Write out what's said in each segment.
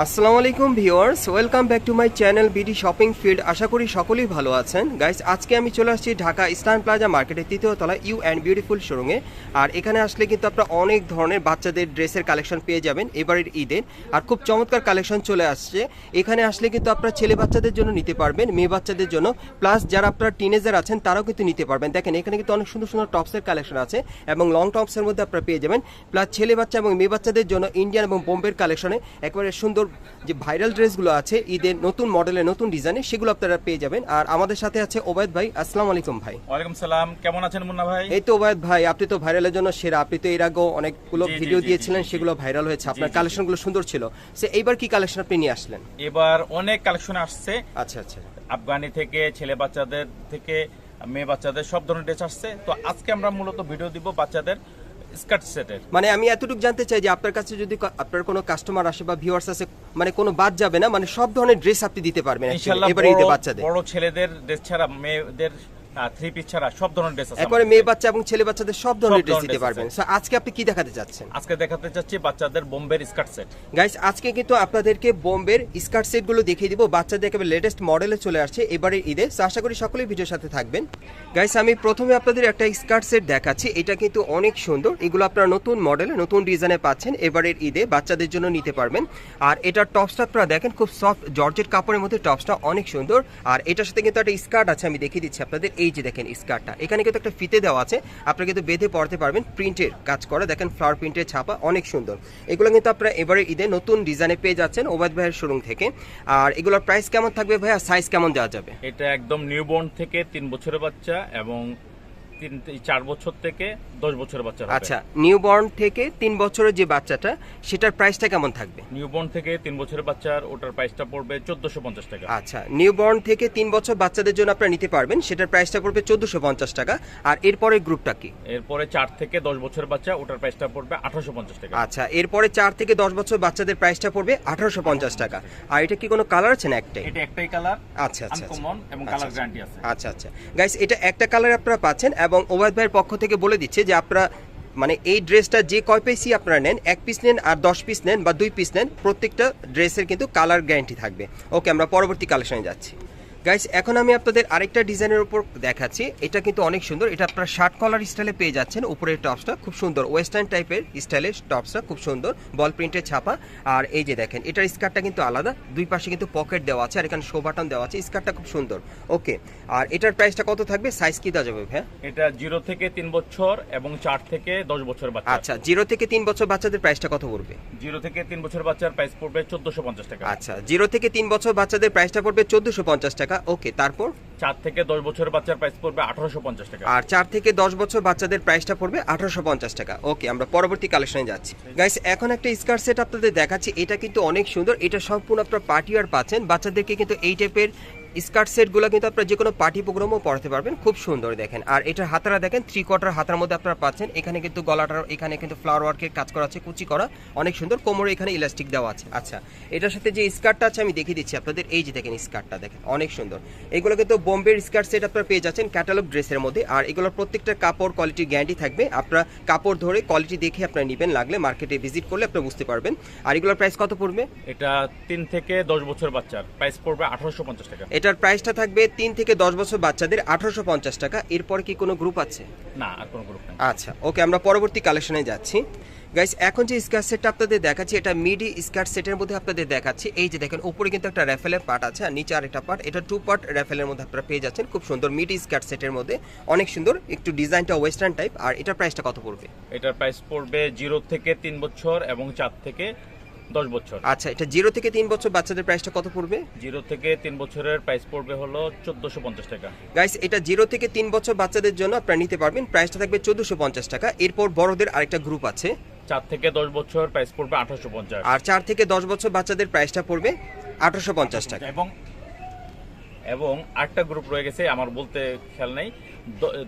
আসসালামু আলাইকুম viewers, welcome back to my channel BD shopping field আশা করি সকলেই ভালো আছেন। গাইস, আজকে আমি চলে আসছি ঢাকা ইস্টার্ন প্লাজা মার্কেটের তৃতীয় তলা ইউ অ্যান্ড বিউটিফুল শোরুমে। আর এখানে আসলে কিন্তু আপনারা অনেক ধরনের বাচ্চাদের ড্রেসের কালেকশন পেয়ে যাবেন এবারের ঈদের আর খুব চমৎকার কালেকশন চলে আসছে। এখানে আসলে কিন্তু আপনারা ছেলে বাচ্চাদের জন্য নিতে পারবেন, মেয়ে বাচ্চাদের জন্য। প্লাস যারা আপনারা টিনেজার আছেন, তারাও কিন্তু নিতে পারবেন। দেখেন, এখানে কিন্তু অনেক সুন্দর সুন্দর টপসের কালেকশন আছে এবং লং টপসের মধ্যে আপনারা পেয়ে যাবেন। প্লাস ছেলে বাচ্চা এবং মেয়ে বাচ্চাদের জন্য ইন্ডিয়ান এবং বোম্বের কালেকশনে একবারে সুন্দর যে ভাইরাল ড্রেসগুলো আছে ঈদের নতুন মডেলের নতুন ডিজাইনে সেগুলো আপনারা পেয়ে যাবেন। আর আমাদের সাথে আছে ওবায়দ ভাই। আসসালামু আলাইকুম ভাই। ওয়ালাইকুম সালাম। কেমন আছেন মুন্না ভাই? এই তো ওবায়দ ভাই আপনি তো ভাইরালের জন্য সেরা। আপনি তো এর আগেও অনেকগুলো ভিডিও দিয়েছিলেন। সেগুলো ভাইরাল হয়েছে। আপনার। কালেকশনগুলো সুন্দর ছিল। সে এইবার কি কালেকশন আপনি নিয়ে আসলেন? এবার অনেক কালেকশন আসছে। আচ্ছা আচ্ছা। আফগানি থেকে ছেলে বাচ্চাদের থেকে মেয়ে বাচ্চাদের সব ধরনের ড্রেস আসছে। তো আজকে আমরা মূলত ভিডিও দিব বাচ্চাদের স্কার্ট সেটের। মানে আমি এতটুকু জানতে চাই যে আপনার কাছে যদি আপনার কোনো কাস্টমার আসে বা ভিউয়ার্স আসে মানে কোনো বাদ যাবে না মানে সব ধরনের ড্রেস আপনি দিতে পারবেন এবারে ঈদে বাচ্চাদের। বড় ছেলেদের ড্রেস ছাড়া মেয়েদের থ্রি পিস ছাড়া সব ধরনের ড্রেস আছে একবারে মেয়ে বাচ্চা এবং ছেলে বাচ্চাদের সব ধরনের ড্রেস দিতে পারবেন। So, আজকে আপনি কি দেখাতে যাচ্ছেন আজকে দেখাতে চাচ্ছি বাচ্চাদের বোম্বের স্কার্ট সেট গাইস আজকে কিন্তু আপনাদেরকে বোম্বের স্কার্ট সেটগুলো দেখিয়ে দিব। বাচ্চাদের একেবারে লেটেস্ট মডেলে চলে আসছে এবারে ঈদে। So, আশা করি সকলেই ভিডিওর সাথে থাকবেন। গাইস আমি প্রথমে আপনাদের একটা স্কার্ট সেট দেখাচ্ছি। এটা কিন্তু অনেক সুন্দর। এগুলো আপনারা নতুন মডেলে নতুন ডিজাইনে পাচ্ছেন এবারের ঈদে। বাচ্চাদের জন্য নিতে পারবেন। আর এটার টপসটা আপনারা দেখেন খুব সফট জর্জেট কাপড়ের মধ্যে টপসটা অনেক সুন্দর। আর এটার সাথে কিন্তু একটা স্কার্ট আছে আমি দেখিয়ে দিচ্ছি আপনাদের। এই যে দেখেন স্কার্টটা এখানে কিন্তু একটা ফিতে দেওয়া আছে। আপনারা কিন্তু বেঁধে পড়তে পারবেন প্রিন্টের কাজ করা। দেখেন ফ্লাওয়ার প্রিন্টের ছাপা অনেক সুন্দর। এগুলো কিন্তু আপনারা এবারে ঈদে নতুন ডিজাইনে পেয়ে যাচ্ছেন ওবায়দ ভাইয়ের শোরুম থেকে। আর এগুলোর প্রাইস কেমন থাকবে ভাইয়া? সাইজ কেমন দেওয়া যাবে? এটা একদম নিউ নিউবর্ন থেকে তিন বছরের বাচ্চা এবং তিন চার বছর থেকে দশ বছরের বাচ্চা। আচ্ছা নিউবর্ন থেকে তিন বছরের যে বাচ্চাটা সেটার প্রাইসটা কেমন থাকবে? নিউবর্ন থেকে তিন বছরের বাচ্চার ওটার প্রাইসটা পড়বে চোদ্দশো পঞ্চাশ টাকা। আচ্ছা নিউবর্ন থেকে তিন বছর বাচ্চাদের জন্য আপনারা নিতে পারবেন সেটার প্রাইসটা পড়বে চোদ্দশো পঞ্চাশ টাকা। আর এরপরে গ্রুপটা কি? এরপরে চার থেকে দশ বছরের বাচ্চা ওটার প্রাইসটা পড়বে আঠারোশো পঞ্চাশ টাকা। আচ্ছা এরপরে চার থেকে দশ বছর বাচ্চাদের প্রাইসটা পড়বে আঠারোশো পঞ্চাশ টাকা। আর এটা কি কোনো কালার আছে না একটাই? এটা একটাই কালার আচ্ছা আচ্ছা আচ্ছা। এবং আচ্ছা, কালার আচ্ছা। গ্যারান্টি আছে। আচ্ছা আচ্ছা। গাইস এটা একটা কালার আপনারা পাচ্ছেন এবং ওবায়দ ভাইয়ের পক্ষ থেকে বলে দিচ্ছে যে আপনারা মানে এই ড্রেসটা যে কয় পিসই আপনারা নেন, এক পিস নেন আর দশ পিস নেন বা দুই পিস নেন, প্রত্যেকটা ড্রেসের কিন্তু কালার গ্যারান্টি থাকবে। ওকে আমরা পরবর্তী কালেকশনে যাচ্ছি। গাইস এখন আমি আপনাদের আরেকটা ডিজাইনের উপর দেখাচ্ছি। এটা কিন্তু অনেক সুন্দর। এটা আপনারা শার্ট কলার স্টাইলে পেয়ে যাচ্ছেন। উপরের টপসটা খুব সুন্দর। ওয়েস্টার্ন টাইপের স্টাইলের টপসটা খুব সুন্দর। বল প্রিন্টের ছাপা। আর এই যে দেখেন এটার স্কার্টটা কিন্তু আলাদা। দুই পাশে কিন্তু পকেট দেওয়া আছে আর এখানে শো বাটন দেওয়া আছে। স্কার্টটা খুব সুন্দর। ওকে আর এটার প্রাইসটা কত থাকবে? সাইজ কি দেওয়া যাবে ভাইয়া? এটা জিরো থেকে তিন বছর এবং চার থেকে দশ বছর বাচ্চা। আচ্ছা জিরো থেকে তিন বছর বাচ্চাদের প্রাইসটা কত পড়বে? জিরো থেকে তিন বছর বাচ্চার প্রাইস পড়বে চোদ্দশো পঞ্চাশ টাকা। আচ্ছা জিরো থেকে তিন বছর বাচ্চাদের প্রাইসটা পড়বে চোদ্দশো পঞ্চাশ টাকা। ওকে তারপর? চার থেকে দশ বছর বাচ্চার প্রাইস পড়বে আঠারোশো পঞ্চাশ টাকা। আর চার থেকে দশ বছর বাচ্চাদের প্রাইসটা পড়বে আঠারোশো পঞ্চাশ টাকা। ওকে আমরা পরবর্তী কালেকশনে যাচ্ছি। গাইস এখন একটা স্কার্ট সেট আপনাদের দেখাচ্ছি। এটা কিন্তু অনেক সুন্দর। এটা সম্পূর্ণ আপনার পার্টি আর পাচ্ছেন। বাচ্চাদেরকে কিন্তু এই টাইপের স্কার্ট সেটগুলো কিন্তু আপনারা যে কোনো পার্টি প্রোগ্রামও পড়াতে পারবেন। খুব সুন্দর দেখেন। আর এটার হাতারা দেখেন থ্রি কোয়ার্টার হাতার মধ্যে আপনারা পাচ্ছেন। এখানে কিন্তু গলাটার এখানে কিন্তু ফ্লাওয়ার ওয়ার্কের কাজ করা আছে কুচি করা। অনেক সুন্দর। কোমরে এখানে ইলাস্টিক দেওয়া আছে। আচ্ছা এটার সাথে যে স্কার্টটা আছে আমি দেখিয়ে দিচ্ছি আপনাদের। এই যে দেখেন স্কার্টটা দেখেন অনেক সুন্দর। এগুলো কিন্তু বোম্বের স্কার্ট সেট আপনারা পেয়ে যাচ্ছেন ক্যাটালগ ড্রেসের মধ্যে। আর এগুলোর প্রত্যেকটা কাপড় কোয়ালিটি গ্যারান্টি থাকবে। আপনারা কাপড় ধরে কোয়ালিটি দেখে আপনারা নেবেন লাগলে মার্কেটে ভিজিট করলে আপনারা বুঝতে পারবেন। আর এগুলোর প্রাইস কত পড়বে? এটা তিন থেকে দশ বছর বাচ্চার। প্রাইস পড়বে আঠারোশো পঞ্চাশ টাকা। এটার প্রাইসটা থাকবে তিন থেকে দশ বছর বাচ্চাদের আঠারোশো পঞ্চাশ টাকা। এরপরে কি কোনো গ্রুপ আছে? না আর কোনো গ্রুপ নেই। আচ্ছা ওকে আমরা পরবর্তী কালেকশনে যাচ্ছি। গাইস এখন যে স্কার্ট সেটটা আপনাদের দেখাচ্ছি এটা মিডি স্কার্ট সেটের মধ্যে আপনাদের দেখাচ্ছি। এই যে দেখেন উপরে কিন্তু একটা র্যাফেলের পার্ট আছে আর নিচে আরেকটা পার্ট এটা টু পার্ট র্যাফেলের মধ্যে আপনারা পেয়ে যাচ্ছেন। খুব সুন্দর মিডি স্কার্ট সেটের মধ্যে। অনেক সুন্দর একটু ডিজাইনটা ওয়েস্টার্ন টাইপ আর এটার প্রাইসটা কত পড়বে? এটার প্রাইস পড়বে জিরো থেকে তিন বছর এবং চার থেকে দশ বছর। আচ্ছা এটা জিরো থেকে তিন বছর বাচ্চাদের প্রাইসটা কত পড়বে? জিরো থেকে তিন বছরের প্রাইস পড়বে হলো চোদ্দশো পঞ্চাশ টাকা। গাইস এটা জিরো থেকে তিন বছর বাচ্চাদের জন্য আপনারা নিতে পারবেন। প্রাইসটা থাকবে চোদ্দশো পঞ্চাশ টাকা। এরপর বড়দের আরেকটা গ্রুপ আছে। চার থেকে দশ বছর প্রাইস পড়বে আঠারোশো পঞ্চাশ। আর চার থেকে দশ বছর বাচ্চাদের প্রাইসটা পড়বে আঠারোশো পঞ্চাশ টাকা। এবং এবং আরেকটা গ্রুপ রয়ে গেছে আমার বলতে খেয়াল নেই।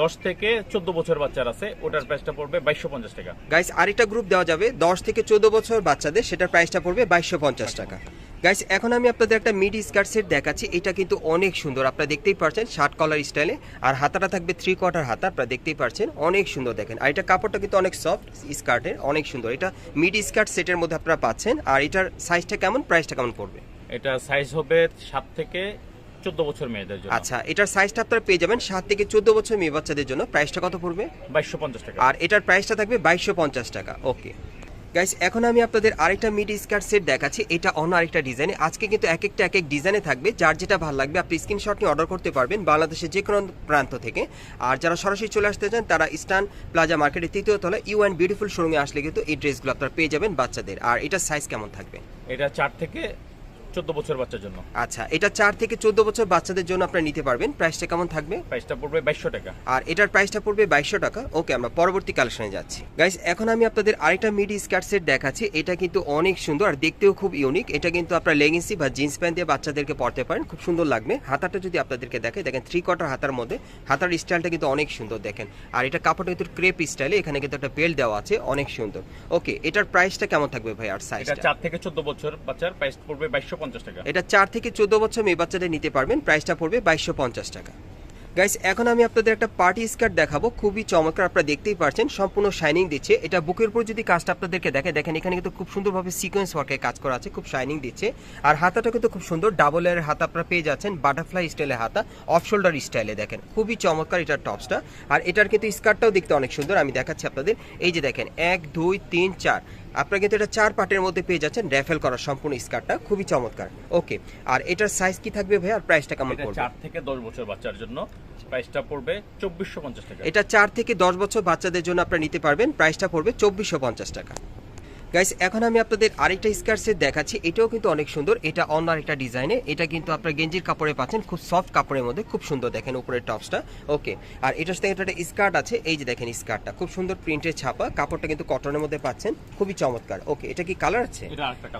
দশ থেকে চোদ্দ বছর বাচ্চার আছে ওটার প্রাইসটা পড়বে বাইশশো পঞ্চাশ টাকা। গাইস আরেকটা গ্রুপ দেওয়া যাবে দশ থেকে চোদ্দ বছর বাচ্চাদের সেটার প্রাইসটা পড়বে বাইশশো পঞ্চাশ টাকা। গাইস এখন আমি আপনাদের একটা মিড স্কার্ট সেট দেখাচ্ছি এটা কিন্তু অনেক সুন্দর আপনারা দেখতেই পারছেন শার্ট কলার স্টাইলে আর হাতাটা থাকবে থ্রি কোয়ার্টার হাতা আপনারা দেখতেই পারছেন অনেক সুন্দর দেখেন। আর এটা কাপড়টা কিন্তু অনেক সফট স্কার্টের অনেক সুন্দর। এটা মিড স্কার্ট সেটের মধ্যে আপনারা পাচ্ছেন আর এটার সাইজটা কেমন প্রাইসটা কেমন পড়বে? এটা সাইজ হবে সাত থেকে চোদ্দ বছর মেয়েদের জন্য। আচ্ছা এটার সাইজটা আপনারা পেয়ে যাবেন সাত থেকে চোদ্দ বছর মেয়ে বাচ্চাদের জন্য। প্রাইসটা কত পড়বে? বাইশশো পঞ্চাশ টাকা। আর এটার প্রাইসটা থাকবে বাইশশো পঞ্চাশ টাকা। ওকে গাইস এখন আমি আপনাদের আরেকটা মিড স্কার্ট সেট দেখাচ্ছি। এটা অন্য আরেকটা ডিজাইনে আজকে কিন্তু এক একটা এক এক ডিজাইনে থাকবে। যার যেটা ভালো লাগবে আপনি স্ক্রিনশট নিয়ে অর্ডার করতে পারবেন বাংলাদেশের যে কোনো প্রান্ত থেকে। আর যারা সরাসরি চলে আসতে চান তারা ইস্টার্ন প্লাজা মার্কেটের তৃতীয় তলায় ইউ অ্যান্ড বিউটিফুল শোরুমে আসলে কিন্তু এই ড্রেসগুলো আপনারা পেয়ে যাবেন বাচ্চাদের। আর এটার সাইজ কেমন থাকবে? এটা চার থেকে চোদ্দ বছর বাচ্চার জন্য। আচ্ছা এটা চার থেকে চোদ্দ বছর বাচ্চাদের জন্য আপনারা নিতে পারবেন। প্রাইসটা কেমন থাকবে? প্রাইসটা পড়বে বাইশশো টাকা। আর এটার প্রাইসটা পড়বে বাইশশো টাকা। ওকে আমরা পরবর্তী কালেকশনে যাচ্ছি। গাইস এখন আমি আপনাদের আরেকটা মিডি স্কার্ট সেট দেখাচ্ছি। এটা কিন্তু অনেক সুন্দর আর দেখতেও খুব ইউনিক এটা কিন্তু আপনার লেগিংসি বা জিন্স প্যান্ট দিয়ে বাচ্চাদেরকে পরতে পারেন। খুব সুন্দর লাগবে। হাতাটা যদি আপনাদেরকে দেখে দেখেন থ্রি কোয়ার্টার হাতার মধ্যে। হাতার স্টাইলটা কিন্তু অনেক সুন্দর দেখেন। আর এটা কাপড়টা কিন্তু ক্রেপ স্টাইলে এখানে কিন্তু একটা বেল্ট দেওয়া আছে। অনেক সুন্দর। ওকে এটার প্রাইসটা কেমন থাকবে ভাই আর এটা সাইজটা চার থেকে চোদ্দ বছর বাচ্চার। প্রাইস পড়বে বাইশশো টাকা। এটা চার থেকে চোদ্দ বছর মেয়ে বাচ্চাদের নিতে পারবেন। প্রাইসটা পড়বে বাইশশো পঞ্চাশ টাকা। গাইস এখন আমি আপনাদের একটা পার্টি স্কার্ট দেখাবো। খুবই চমৎকার, আপনারা দেখতেই পারছেন। সম্পূর্ণ শাইনিং দিচ্ছে। এটা বুকের উপর যদি কাজটা আপনাদেরকে দেখে, দেখেন, এখানে কিন্তু খুব সুন্দরভাবে সিকোয়েন্স ওয়ার্কে কাজ করা আছে। খুব শাইনিং দিচ্ছে। আর হাতাটা কিন্তু খুব সুন্দর। ডাবল এর হাতা আপনারা পেয়ে যাচ্ছেন। বাটারফ্লাই স্টাইলে হাতা। অফ শোল্ডার স্টাইলে দেখেন। খুবই চমৎকার এটার টপসটা আর এটার কিন্তু স্কার্টটাও দেখতে অনেক সুন্দর। আমি দেখাচ্ছি আপনাদের। এই যে দেখেন, এক, দুই, তিন, চার। আপনারা কিন্তু এটা চার পার্টের মধ্যে পেয়ে যাচ্ছেন র্যাফেল করা সম্পূর্ণ স্কার্টটা খুবই চমৎকার। ওকে আর এটার সাইজ কি থাকবে ভাই আর প্রাইসটা কেমন পড়বে? চার থেকে দশ বছর বাচ্চার জন্য প্রাইসটা পড়বে চব্বিশশো পঞ্চাশ টাকা। এটা চার থেকে দশ বছর বাচ্চাদের জন্য আপনারা নিতে পারবেন প্রাইসটা পড়বে চব্বিশশো পঞ্চাশ টাকা। গাইস এখন আমি আপনাদের আরেকটা স্কার্ট সেট দেখাচ্ছি। এটাও কিন্তু অনেক সুন্দর। এটা অন্য আরেকটা ডিজাইনে এটা কিন্তু আপনার গেঞ্জির কাপড়ে পাচ্ছেন। খুব সফট কাপড়ের মধ্যে। খুব সুন্দর দেখেন উপরের টপসটা ওকে আর এটার সাথে একটা স্কার্ট আছে। এই যে দেখেন স্কার্টটা খুব সুন্দর প্রিন্টের ছাপা। কাপড়টা কিন্তু কটনের মধ্যে পাচ্ছেন। খুবই চমৎকার। ওকে এটা কি কালার আছে?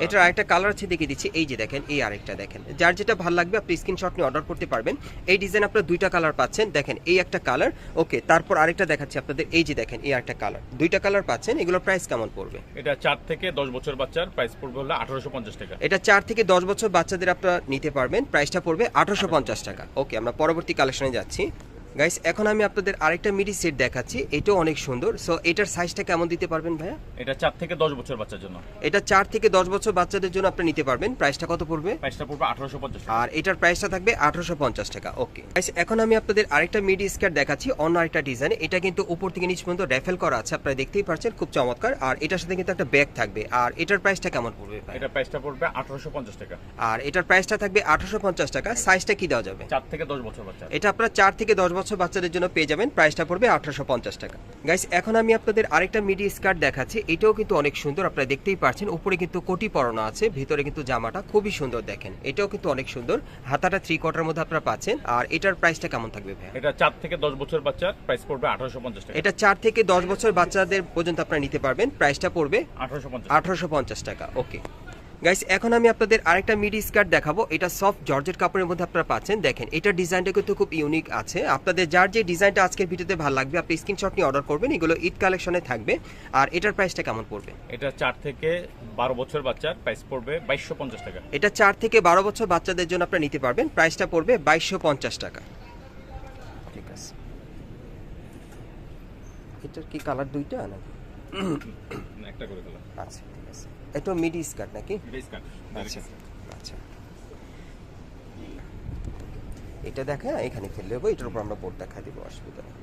এটা আরেকটা কালার আছে। দেখিয়ে দিচ্ছি। এই যে দেখেন এই আরেকটা দেখেন। যার যেটা ভালো লাগবে আপনি স্ক্রিনশট নিয়ে অর্ডার করতে পারবেন। এই ডিজাইন আপনারা দুইটা কালার পাচ্ছেন। দেখেন এই একটা কালার ওকে তারপর আরেকটা দেখাচ্ছি আপনাদের। এই যে দেখেন এই একটা কালার দুইটা কালার পাচ্ছেন। এগুলোর প্রাইস কেমন পড়বে? এটা চার থেকে দশ বছর বাচ্চার প্রাইস পড়বে হলো আঠারোশো পঞ্চাশ টাকা। এটা চার থেকে দশ বছর বাচ্চাদের আপনারা নিতে পারবেন। প্রাইসটা পড়বে আঠারোশো পঞ্চাশ টাকা। ওকে আমরা পরবর্তী কালেকশনে যাচ্ছি। গাইস এখন আমি আপনাদের আরেকটা মিডি সেট দেখাচ্ছি। এটাও অনেক সুন্দর। সো এটার সাইজটা কেমন দিতে পারবেন ভাইয়া? এটা চার থেকে দশ বছর বাচ্চার জন্য। এটা চার থেকে দশ বছর বাচ্চাদের জন্য আপনি নিতে পারবেন। প্রাইসটা কত পড়বে? প্রাইসটা পড়বে আঠারোশো পঞ্চাশ টাকা। আর এটার প্রাইসটা থাকবে আঠারোশো পঞ্চাশ টাকা। ওকে গাইস এখন আমি আপনাদের আরেকটা মিডি স্কার্ট দেখাচ্ছি। অন্য আরেকটা ডিজাইন এটা কিন্তু উপর থেকে নিচ পর্যন্ত র্যাফেল করা আছে আপনারা দেখতেই পাচ্ছেন খুব চমৎকার। আর এটার সাথে কিন্তু একটা ব্যাগ থাকবে। আর এটার প্রাইসটা কেমন পড়বে ভাই? এটা প্রাইসটা পড়বে আঠারোশো পঞ্চাশ টাকা। আর এটার প্রাইসটা থাকবে আঠারোশো পঞ্চাশ টাকা। সাইজটা কি দেওয়া যাবে? চার থেকে দশ বছর বাচ্চা এটা আপনারা চার থেকে দশ বছর বাচ্চাদের জন্য পেয়ে যাবেন প্রাইসটা পড়বে আঠারোশো পঞ্চাশ টাকা। গাইস এখন আমি আপনাদের আরেকটা মিডি স্কার্ট দেখাচ্ছি। এটাও কিন্তু অনেক সুন্দর আপনারা দেখতেই পাচ্ছেন। উপরে কিন্তু কোটি পরানো আছে ভিতরে কিন্তু জামাটা খুবই সুন্দর দেখেন। এটাও কিন্তু অনেক সুন্দর। হাতাটা থ্রি কোয়ার্টার মধ্যে আপনারা পাচ্ছেন। আর এটার প্রাইসটা কেমন থাকবে ভাই এটা চার থেকে দশ বছর বাচ্চার প্রাইস পড়বে আঠারোশো পঞ্চাশ টাকা। এটা চার থেকে দশ বছর বাচ্চাদের পর্যন্ত আপনারা নিতে পারবেন। প্রাইসটা পড়বে আঠারোশো পঞ্চাশ আঠারোশো পঞ্চাশ টাকা ওকে গাইস এখন আমি আপনাদের আরেকটা মিডি স্কার্ট দেখাবো। এটা সফট জর্জেট কাপড়ের মধ্যে আপনারা পাচ্ছেন। দেখেন এটার ডিজাইনটা কিন্তু খুব ইউনিক আছে। আপনাদের যার যে ডিজাইনটা আজকের ভিডিওতে ভালো লাগবে আপনি স্ক্রিনশট নিয়ে অর্ডার করবেন। এগুলো ঈদ কালেকশনে থাকবে। আর এটার প্রাইসটা কেমন পড়বে? এটা চার থেকে বারো বছর বাচ্চার প্রাইস পড়বে বাইশশো পঞ্চাশ টাকা। এটা চার থেকে বারো বছর বাচ্চাদের জন্য আপনারা নিতে পারবেন। প্রাইসটা পড়বে বাইশশো পঞ্চাশ টাকা। ঠিক আছে। এটার কি কালার দুইটা নাকি? একটা করে দিলাম আচ্ছা। আছে এটা মিডি স্কার্ট নাকি? আচ্ছা আচ্ছা। এটা দেখা এখানে ফেললে হবে এটার উপর আমরা বোর্ড দেখা দিব অসুবিধা নেই।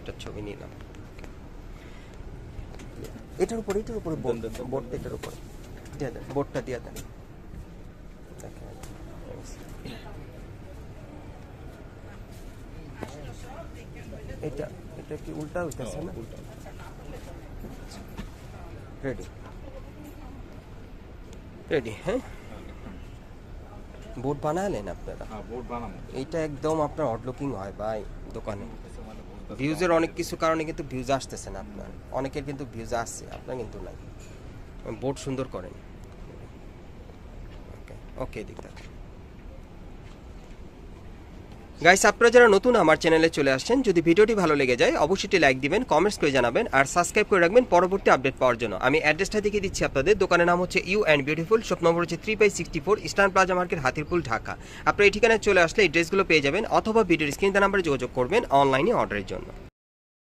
এটার ছবি নিলাম এটার উপরে এটার উপরে বোর্ড বোর্ডটা এটার উপরে। দিয়ে দেন। বোর্ডটা দিয়ে দেন। দেখেন। এটা এটা কি উল্টা হইতেছে না? রেডি রেডি হ্যাঁ? বোর্ড বানালেন আপনারা? হ্যাঁ এইটা একদম আপনার অড লুকিং হয় ভাই দোকানে। ভিউজের অনেক কিছু কারণে কিন্তু ভিউজ আসতেছে না আপনার। অনেকের কিন্তু ভিউজ আসছে আপনার কিন্তু নাই। বোর্ড সুন্দর করেন। ওকে ওকে দিক গাইস আপনারা যারা নতুন আমার চ্যানেলে চলে আসছেন, যদি ভিডিওটি ভালো লেগে যায়, অবশ্যই লাইক দিবেন কমেন্টস করে জানাবেন, আর সাবস্ক্রাইব করে রাখবেন পরবর্তী আপডেট পাওয়ার জন্য। আমি অ্যাড্রেসটা দেখিয়ে দিচ্ছি আপনাদের, দোকানের নাম হচ্ছে you and beautiful shop number হচ্ছে three by sixty four Eastern Plaza market Hatirpul, Dhaka. আপনারা এই ঠিকানায় চলে আসলে এই ড্রেসগুলো পেয়ে যাবেন, অথবা ভিডিওর স্ক্রিন নাম্বারে যোগাযোগ করবেন অনলাইনে অর্ডারের জন্য।